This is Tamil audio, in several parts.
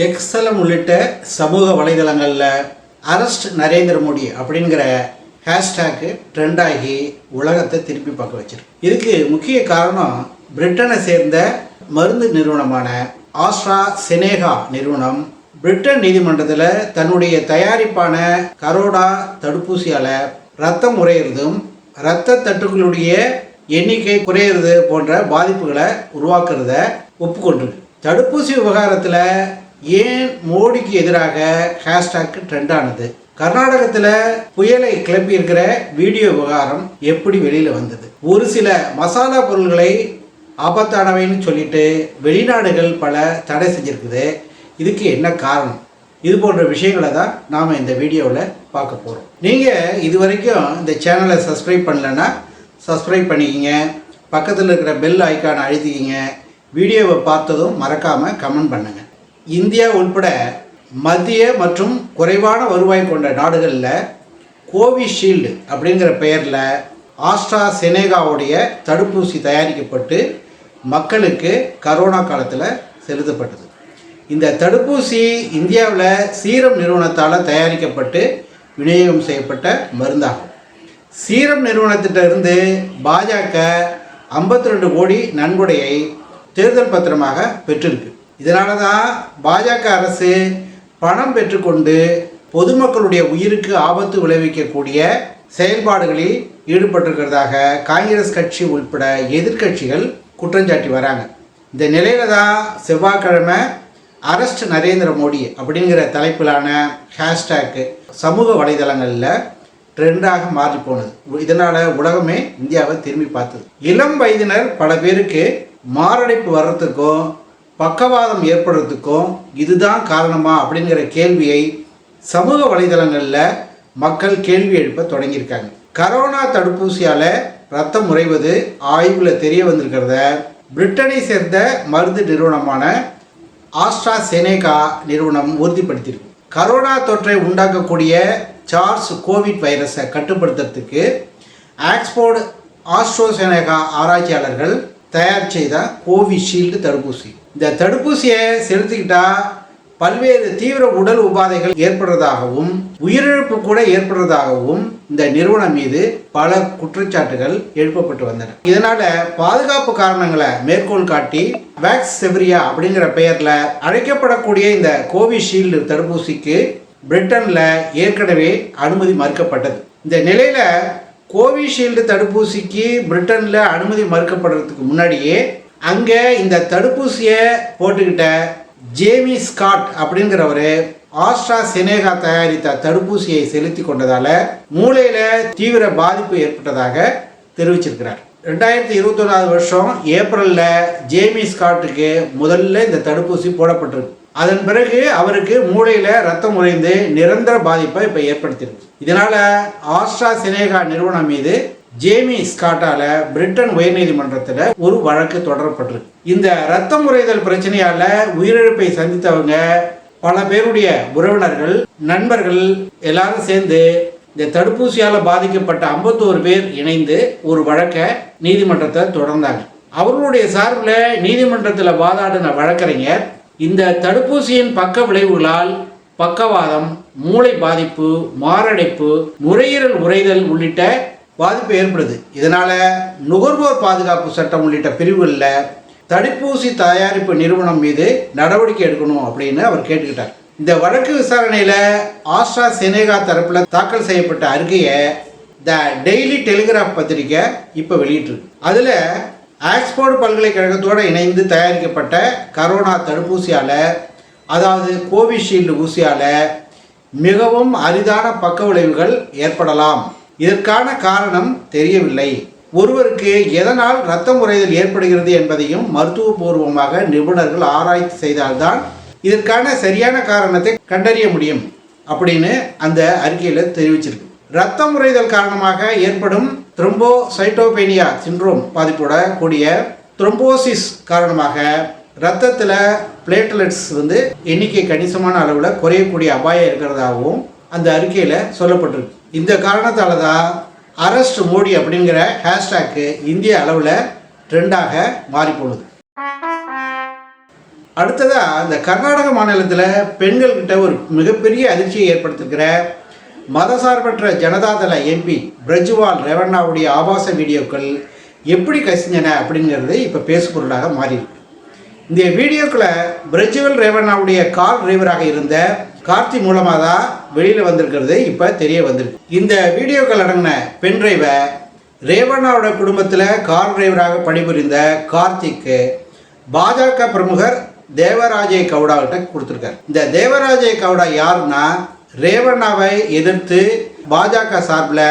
எக்ஸலம் உள்ளிட்ட சமூக வலைதளங்களில் அரஸ்ட் நரேந்திர மோடி அப்படிங்கிற ஹேஷ்டேக்கு ட்ரெண்டாகி உலகத்தை திருப்பி பார்க்க வச்சிருக்கு. இதுக்கு முக்கிய காரணம் பிரிட்டனை சேர்ந்த மருந்து நிறுவனமான ஆஸ்ட்ரா செனேகா நிறுவனம். பிரிட்டன் நீதிமன்றத்தில் தன்னுடைய தயாரிப்பான கரோடா தடுப்பூசியால் ரத்தம் உறையிறதும் இரத்த தட்டுகளுடைய எண்ணிக்கை குறையிறது போன்ற பாதிப்புகளை உருவாக்குறத ஒப்புக்கொண்டிருக்கு. தடுப்பூசி விவகாரத்தில் ஏன் மோடிக்கு எதிராக ஹேஷ்டாக் ட்ரெண்ட் ஆனது கர்நாடகத்தில் புயலை கிளப்பி இருக்கிற வீடியோ விவகாரம் எப்படி வெளியில் வந்தது? ஒரு சில மசாலா பொருள்களை ஆபத்தானவைன்னு சொல்லிட்டு வெளிநாடுகள் பல தடை செஞ்சிருக்குது. இதுக்கு என்ன காரணம்? இது போன்ற விஷயங்களை தான் நாம் இந்த வீடியோவில் பார்க்க போகிறோம் நீங்கள் இது வரைக்கும் இந்த சேனலை சப்ஸ்கிரைப் பண்ணலைன்னா சப்ஸ்கிரைப் பண்ணிக்கிங்க. பக்கத்தில் இருக்கிற பெல் ஐக்கானை அழுத்திக்கிங்க. வீடியோவை பார்த்ததும் மறக்காமல் கமெண்ட் பண்ணுங்கள் இந்தியா உட்பட மத்திய மற்றும் குறைவான வருவாய் கொண்ட நாடுகளில் கோவிஷீல்டு அப்படிங்கிற பெயரில் ஆஸ்ட்ரா செனேகாவுடைய தடுப்பூசி தயாரிக்கப்பட்டு மக்களுக்கு கரோனா காலத்தில் செலுத்தப்பட்டது. இந்த தடுப்பூசி இந்தியாவில் சீரம் நிறுவனத்தால் தயாரிக்கப்பட்டு விநியோகம் செய்யப்பட்ட மருந்தாகும். சீரம் நிறுவனத்திட்ட இருந்து பாஜக 52 ரெண்டு கோடி நன்கொடையை தேர்தல் பத்திரமாக பெற்றிருக்கு. இதனால தான் பாஜக அரசு பணம் பெற்றுக்கொண்டு பொதுமக்களுடைய உயிருக்கு ஆபத்து விளைவிக்கக்கூடிய செயல்பாடுகளில் ஈடுபட்டிருக்கிறதாக காங்கிரஸ் கட்சி உள்பட எதிர்க்கட்சிகள் குற்றஞ்சாட்டி வராங்க. இந்த நிலையில தான் செவ்வாய்க்கிழமை அரஸ்ட் நரேந்திர மோடி அப்படிங்கிற தலைப்பிலான ஹேஷ்டேக்கு சமூக வலைதளங்களில் ட்ரெண்டாக மாறி போனது. இதனால் உலகமே இந்தியாவை திரும்பி பார்த்தது. இளம் வயதினர் பல பேருக்கு மாரடைப்பு வர்றதுக்கும் பக்கவாதம் ஏற்படுறதுக்கும் இதுதான் காரணமா அப்படிங்கிற கேள்வியை சமூக வலைதளங்களில் மக்கள் கேள்வி எழுப்ப தொடங்கியிருக்காங்க. கரோனா தடுப்பூசியால் ரத்தம் உறைவது ஆய்வில் தெரிய வந்திருக்கிறத பிரிட்டனை சேர்ந்த மருந்து நிறுவனமான ஆஸ்ட்ரா செனேகா நிறுவனம் உறுதிப்படுத்தியிருக்கு. கரோனா தொற்றை உண்டாக்கக்கூடிய சார்ஸ் கோவிட் வைரஸை கட்டுப்படுத்துறதுக்கு ஆக்ஸ்போர்டு ஆஸ்ட்ரோசெனேகா ஆராய்ச்சியாளர்கள் தயார் செய்த கோவிஷீல்டு தடுப்பூசி. இந்த தடுப்பூசியை செலுத்திக்கிட்டா பல்வேறு தீவிர உடல் உபாதைகள் ஏற்படுறதாகவும் உயிரிழப்பு கூட ஏற்படுறதாகவும் இந்த நிறுவனம் மீது பல குற்றச்சாட்டுகள் எழுப்பப்பட்டு வந்தன. இதனால பாதுகாப்பு காரணங்களை மேற்கோள் காட்டி வேக்ஸ் செவ்ரியா அப்படிங்கிற பெயர்ல அழைக்கப்படக்கூடிய இந்த கோவிஷீல்டு தடுப்பூசிக்கு பிரிட்டன்ல ஏற்கனவே அனுமதி மறுக்கப்பட்டது. இந்த நிலையில கோவிஷீல்டு தடுப்பூசிக்கு பிரிட்டன்ல அனுமதி மறுக்கப்படுறதுக்கு முன்னாடியே அங்கே இந்த தடுப்பூசியை போட்டுக்கிட்ட ஜேமி ஸ்காட் அப்படிங்கிறவர் ஆஸ்ட்ரா செனேகா தயாரித்த தடுப்பூசியை செலுத்தி கொண்டதால் மூளையில் தீவிர பாதிப்பு ஏற்பட்டதாக தெரிவிச்சிருக்கிறார். ரெண்டாயிரத்தி இருபத்தொன்னாவது வருஷம் ஏப்ரலில் ஜேமி ஸ்காட்டுக்கு முதல்ல இந்த தடுப்பூசி போடப்பட்டிருக்கு. அதன் பிறகு அவருக்கு மூளையில் ரத்தம் உறைந்து நிரந்தர பாதிப்பை இப்போ ஏற்படுத்தியிருக்கு. இதனால் ஆஸ்ட்ரா செனேகா நிறுவனம் மீது ஜேமி ஸ்காட்டால பிரிட்டன் உயர்நீதிமன்றத்தில் ஒரு வழக்கு தொடரப்பட்டிருக்கு. இந்த ரத்தம் உறைதல் பிரச்சனையால உயிரிழப்பை சந்தித்தவங்க பல பேருடைய உறவினர்கள் நண்பர்கள் எல்லாரும் சேர்ந்து இந்த தடுப்பூசியால் பாதிக்கப்பட்ட 51 பேர் இணைந்து ஒரு வழக்கை நீதிமன்றத்தை தொடர்ந்தாங்க. அவர்களுடைய சார்பில் நீதிமன்றத்தில் வாதாடின வழக்கறிஞர் இந்த தடுப்பூசியின் பக்க விளைவுகளால் பக்கவாதம் மூளை பாதிப்பு மாரடைப்பு நுரையீரல் உறைதல் உள்ளிட்ட பாதிப்பு ஏற்படுது. இதனால் நுகர்வோர் பாதுகாப்பு சட்டம் உள்ளிட்ட பிரிவுகளில் தடுப்பூசி தயாரிப்பு நிறுவனம் மீது நடவடிக்கை எடுக்கணும் அப்படின்னு அவர் கேட்டுக்கிட்டார். இந்த வழக்கு விசாரணையில் ஆஸ்ட்ரா செனேகா தரப்பில் தாக்கல் செய்யப்பட்ட அறிக்கையை த டெய்லி டெலிகிராஃப் பத்திரிக்கை இப்போ வெளியிட்டிருக்கு. அதில் ஆக்ஸ்போர்டு பல்கலைக்கழகத்தோடு இணைந்து தயாரிக்கப்பட்ட கரோனா தடுப்பூசியால் அதாவது கோவிஷீல்டு ஊசியால் மிகவும் அரிதான பக்க விளைவுகள் ஏற்படலாம். இதற்கான காரணம் தெரியவில்லை. ஒருவருக்கு எதனால் இரத்தம் உறைதல் ஏற்படுகிறது என்பதையும் மருத்துவபூர்வமாக நிபுணர்கள் ஆராய்ச்சி செய்தால்தான் இதற்கான சரியான காரணத்தை கண்டறிய முடியும் அப்படின்னு அந்த அறிக்கையில் தெரிவிச்சிருக்கு. ரத்தம் உறைதல் காரணமாக ஏற்படும் த்ரோம்போசைட்டோபேனியா சிண்ட்ரோம் பாதிப்போட கூடிய த்ரோம்போசிஸ் காரணமாக ரத்தத்தில் பிளேட்லெட்ஸ் வந்து எண்ணிக்கை கணிசமான அளவில் குறையக்கூடிய அபாயம் இருக்கிறதாகவும் அந்த அறிக்கையில் சொல்லப்பட்டிருக்கு. இந்த காரணத்தால் தான் அரெஸ்ட் மோடி அப்படிங்கிற ஹேஷ்டேக்கு இந்திய அளவில் ட்ரெண்டாக மாறி போனது அடுத்ததாக இந்த கர்நாடக மாநிலத்தில் பெண்கள்கிட்ட ஒரு மிகப்பெரிய அதிர்ச்சியை ஏற்படுத்திருக்கிற மதசார்பற்ற ஜனதாதள எம்பி பிரஜ்வால் ரேவண்ணாவுடைய ஆபாச வீடியோக்கள் எப்படி கசிஞ்சன அப்படிங்கிறது இப்போ பேசுபொருளாக மாறியிருக்கு. இந்த வீடியோக்களை பிரஜ்வல் ரேவண்ணாவுடைய கார் டிரைவராக இருந்த கார்த்தி மூலமாக தான் வெளியில் வந்திருக்கிறது இப்போ தெரிய வந்திருக்கு. இந்த வீடியோக்கள் அடங்கின பென் டிரைவை ரேவண்ணாவோட குடும்பத்தில் கார் டிரைவராக பணிபுரிந்த கார்த்திக்கு பாஜக பிரமுகர் தேவராஜே கவுடா கிட்ட கொடுத்துருக்காரு. இந்த தேவராஜே கவுடா யாருன்னா ரேவண்ணாவை எதிர்த்து பாஜக சார்பில்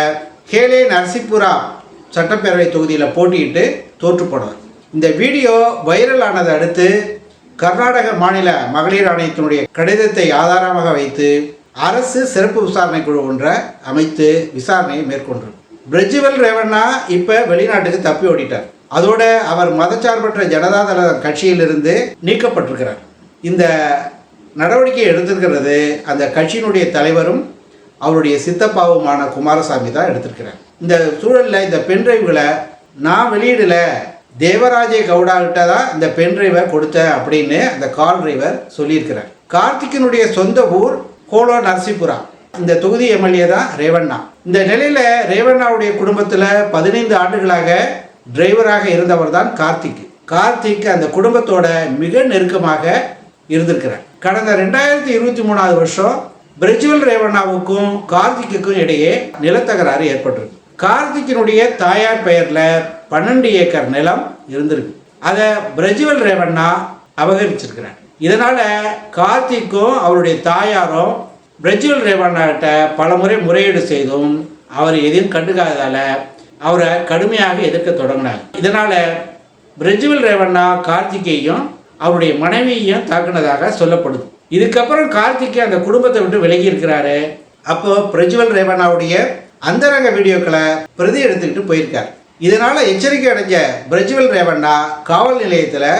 கேலே நரசிபுரா சட்டப்பேரவை தொகுதியில் போட்டியிட்டு தோற்று போனவர் இந்த வீடியோ வைரல் ஆனதை அடுத்து கர்நாடக மாநில மகளிர் ஆணையத்தினுடைய கடிதத்தை ஆதாரமாக வைத்து அரசு சிறப்பு விசாரணை குழு ஒன்றை அமைத்து விசாரணையை மேற்கொண்டிருக்கு பிரஜ்வல் ரேவண்ணா இப்போ வெளிநாட்டுக்கு தப்பி ஓடிட்டார். அதோட அவர் மதச்சார்பற்ற ஜனதாதள கட்சியிலிருந்து நீக்கப்பட்டிருக்கிறார். இந்த நடவடிக்கை எடுத்திருக்கிறது அந்த கட்சியினுடைய தலைவரும் அவருடைய சித்தப்பாவுமான குமாரசாமி தான் எடுத்திருக்கிறார். இந்த சூழலில் இந்த பென்ட்ரைவ்களை நான் வெளியிடலை தேவராஜே கவுடாகிட்ட தான் இந்த பென்ட்ரைவை கொடுத்தேன் அப்படின்னு அந்த கார் டிரைவர் சொல்லியிருக்கிறார். கார்த்திக்கினுடைய சொந்த ஊர் கோலோ நரசிபுரா. இந்த தொகுதி எம்எல்ஏ தான் ரேவண்ணா. இந்த நிலையில் ரேவண்ணாவுடைய குடும்பத்தில் பதினைந்து ஆண்டுகளாக டிரைவராக இருந்தவர் தான் கார்த்திக். கார்த்திக் அந்த குடும்பத்தோட மிக நெருக்கமாக இருந்திருக்கிறார். கடந்த ரெண்டாயிரத்தி இருபத்தி மூணாவது வருஷம் பிரஜுவல் ரேவண்ணாவுக்கும் கார்த்திக்குக்கும் இடையே நிலத்தகராறு ஏற்பட்டிருக்கு. கார்த்திக்கினுடைய தாயார் பெயரில் பன்னெண்டு ஏக்கர் நிலம் இருந்திருக்கு. அதை பிரஜுவல் ரேவண்ணா அபகரிச்சிருக்கிறார். இதனால் கார்த்திக்கும் அவருடைய தாயாரும் பிரஜுவல் ரேவண்ணாட்ட பல முறை முறையீடு செய்தும் அவர் எதையும் கண்டுக்காததால் அவரை கடுமையாக எதிர்க்க தொடங்கினார். இதனால் பிரஜுவல் ரேவண்ணா கார்த்திகையும் அவருடைய மனைவியையும் தாக்குனதாக சொல்லப்படுது. இதுக்கப்புறம் கார்த்திகை அந்த குடும்பத்தை விட்டு விலகி இருக்கிறாரு. அப்போ பிரஜ்வல் ரேவண்ணாவுடைய அந்தரங்க வீடியோக்களை பிரதி எடுத்துக்கிட்டு போயிருக்கார். இதனால் எச்சரிக்கை அடைஞ்ச பிரஜ்வல் ரேவண்ணா காவல் நிலையத்தில்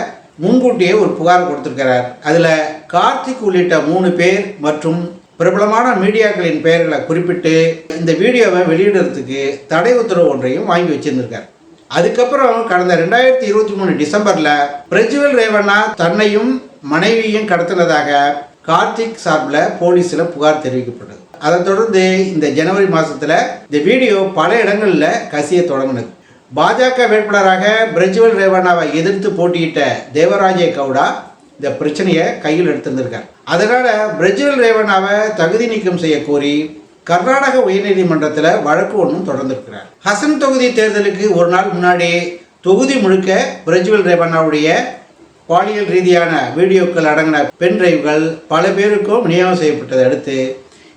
முன்கூட்டியே ஒரு புகார் கொடுத்துருக்கிறார். அதில் கார்த்திக் உள்ளிட்ட மூணு பேர் மற்றும் பிரபலமான மீடியாக்களின் பெயர்களை குறிப்பிட்டு இந்த வீடியோவை வெளியிடுறதுக்கு தடை உத்தரவு ஒன்றையும் வாங்கி வச்சிருந்திருக்கார். அதுக்கப்புறம் கடந்த ரெண்டாயிரத்தி இருபத்தி மூணு டிசம்பரில் பிரஜ்வல் ரேவண்ணா தன்னையும் மனைவியும் கடத்தினதாக கார்த்திக் சார்பில் போலீஸில் புகார் தெரிவிக்கப்பட்டது. அதைத் தொடர்ந்து இந்த ஜனவரி மாதத்தில் இந்த வீடியோ பல இடங்களில் கசிய தொடங்கினது. பாஜக வேட்பாளராக பிரஜ்வல் ரேவண்ணாவை எதிர்த்து போட்டியிட்ட தேவராஜே கவுடா இந்த பிரச்சனையை கையில் எடுத்திருந்திருக்கார். அதனால் பிரஜ்வல் ரேவண்ணாவை தகுதி நீக்கம் செய்ய கோரி கர்நாடக உயர்நீதிமன்றத்தில் வழக்கு ஒன்றும் தொடர்ந்திருக்கிறார். ஹசன் தொகுதி தேர்தலுக்கு ஒரு நாள் முன்னாடி தொகுதி முழுக்க பிரஜ்வல் ரேவண்ணாவுடைய பாலியல் ரீதியான வீடியோக்கள் அடங்கின பென் டிரைவ்கள் பல பேருக்கும் விநியோகம் செய்யப்பட்டதை அடுத்து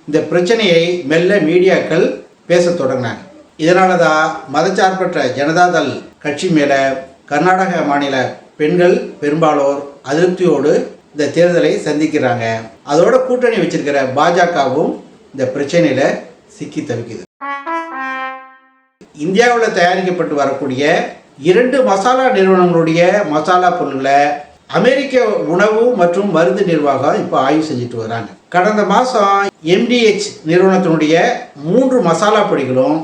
இந்த பிரச்சனையை மெல்ல மீடியாக்கள் பேசத் தொடங்கினாங்க. இதனால தான் மதச்சார்பற்ற ஜனதாதள் கட்சி மேலே கர்நாடக மாநில பெண்கள் பெரும்பாலோர் அதிருப்தியோடு இந்த தேர்தலை சந்திக்கிறாங்க. அதோட கூட்டணி வச்சிருக்கிற பாஜகவும் இந்த பிரச்சனையில் சிக்கி தவிக்குது. இந்தியாவில் தயாரிக்கப்பட்டு வரக்கூடிய இரண்டு மசாலா நிறுவனங்களுடைய மசாலா பொருள்களை அமெரிக்க உணவு மற்றும் மருந்து நிர்வாகம் இப்போ ஆய்வு செஞ்சுட்டு வராங்க. கடந்த மாதம் எம்டிஹெச் நிறுவனத்தினுடைய மூன்று மசாலா பொடிகளும்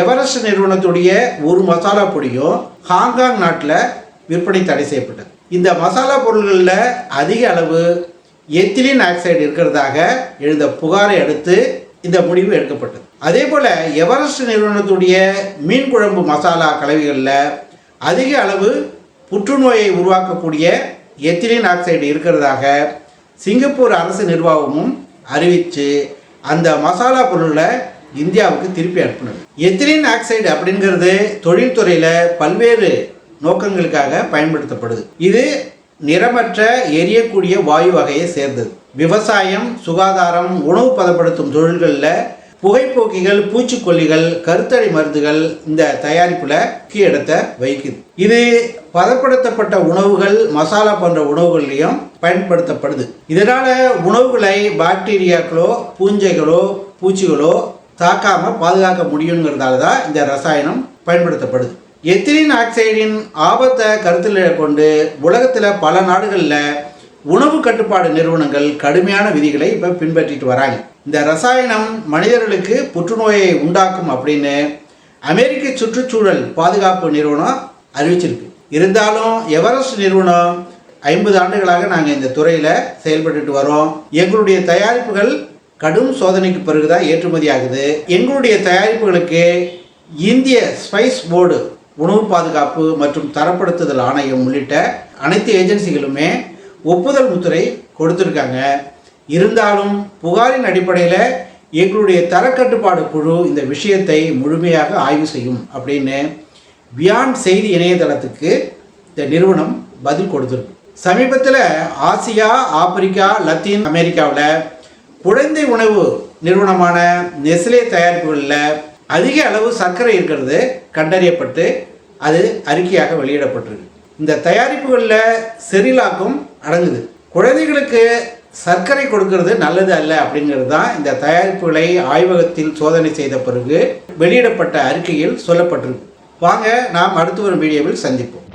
எவரெஸ்ட் நிறுவனத்துடைய ஒரு மசாலா பொடியும் ஹாங்காங் நாட்டில் விற்பனை தடை செய்யப்பட்டது. இந்த மசாலா பொருள்களில் அதிக அளவு எத்திலின் ஆக்சைடு இருக்கிறதாக எழுந்த புகாரை அடுத்து இந்த முடிவு எடுக்கப்பட்டது. அதே போல் எவரெஸ்ட் நிறுவனத்துடைய மீன் குழம்பு மசாலா கலவைகளில் அதிக அளவு புற்றுநோயை உருவாக்கக்கூடிய எத்திலின் ஆக்சைடு இருக்கிறதாக சிங்கப்பூர் அரசு நிர்வாகமும் அறிவித்து அந்த மசாலா பொருளை இந்தியாவுக்கு திருப்பி அனுப்பினது. எத்திலின் ஆக்சைடு அப்படிங்கிறது தொழில்துறையில் பல்வேறு நோக்கங்களுக்காக பயன்படுத்தப்படுது. இது நிறமற்ற எரியக்கூடிய வாயு வகையை சேர்ந்தது. விவசாயம் சுகாதாரம் உணவு பதப்படுத்தும் தொழில்களில் புகைப்போக்கிகள் பூச்சிக்கொல்லிகள் கருத்தடை மருந்துகள் இந்த தயாரிப்பில் முக்கிய இடத்தை வகிக்குது இது பதப்படுத்தப்பட்ட உணவுகள் மசாலா போன்ற உணவுகள்லையும் பயன்படுத்தப்படுது. இதனால் உணவுகளை பாக்டீரியாக்களோ பூஞ்சைகளோ பூச்சிகளோ தாக்காம பாதுகாக்க முடியுங்கிறதால தான் இந்த ரசாயனம் பயன்படுத்தப்படுது. எத்திலின் ஆக்சைடின் ஆபத்தை கருத்தில் கொண்டு உலகத்தில் பல நாடுகளில் உணவு கட்டுப்பாடு நிறுவனங்கள் கடுமையான விதிகளை இப்போ பின்பற்றிட்டு வராங்க. இந்த ரசாயனம் மனிதர்களுக்கு புற்றுநோயை உண்டாக்கும் அப்படின்னு அமெரிக்க சுற்றுச்சூழல் பாதுகாப்பு நிறுவனம் அறிவிச்சிருக்கு. இருந்தாலும் எவரெஸ்ட் நிறுவனம் ஐம்பது ஆண்டுகளாக நாங்கள் இந்த துறையில் செயல்பட்டுட்டு வரோம். எங்களுடைய தயாரிப்புகள் கடும் சோதனைக்கு பிறகுதான் ஏற்றுமதி ஆகுது. எங்களுடைய தயாரிப்புகளுக்கு இந்திய ஸ்பைஸ் போர்டு உணவு பாதுகாப்பு மற்றும் தரப்படுத்துதல் ஆணையம் உள்ளிட்ட அனைத்து ஏஜென்சிகளுமே ஒப்புதல் முத்திரை கொடுத்துருக்காங்க. இருந்தாலும் புகாரின் அடிப்படையில் எங்களுடைய தரக்கட்டுப்பாடு குழு இந்த விஷயத்தை முழுமையாக ஆய்வு செய்யும் அப்படின்னு வியான் செய்தி இணையதளத்துக்கு இந்த நிறுவனம் பதில் கொடுத்துருக்கு. சமீபத்தில் ஆசியா ஆப்பிரிக்கா லத்தீன் அமெரிக்காவில் குழந்தை உணவு நிறுவனமான நெஸ்லே தயாரிப்புகளில் அதிக அளவு சர்க்கரை இருக்கிறது கண்டறியப்பட்டு அது அறிக்கையாக வெளியிடப்பட்டிருக்கு. இந்த தயாரிப்புகளில் செரிலாக்கும் அடங்குது. குழந்தைகளுக்கு சர்க்கரை கொடுக்கறது நல்லது அல்ல அப்படிங்கிறது தான் இந்த தயாரிப்புகளை ஆய்வகத்தில் சோதனை செய்த பிறகு வெளியிடப்பட்ட அறிக்கையில் சொல்லப்பட்டிருக்கு. வாங்க நாம் அடுத்து வரும் வீடியோவில் சந்திப்போம்.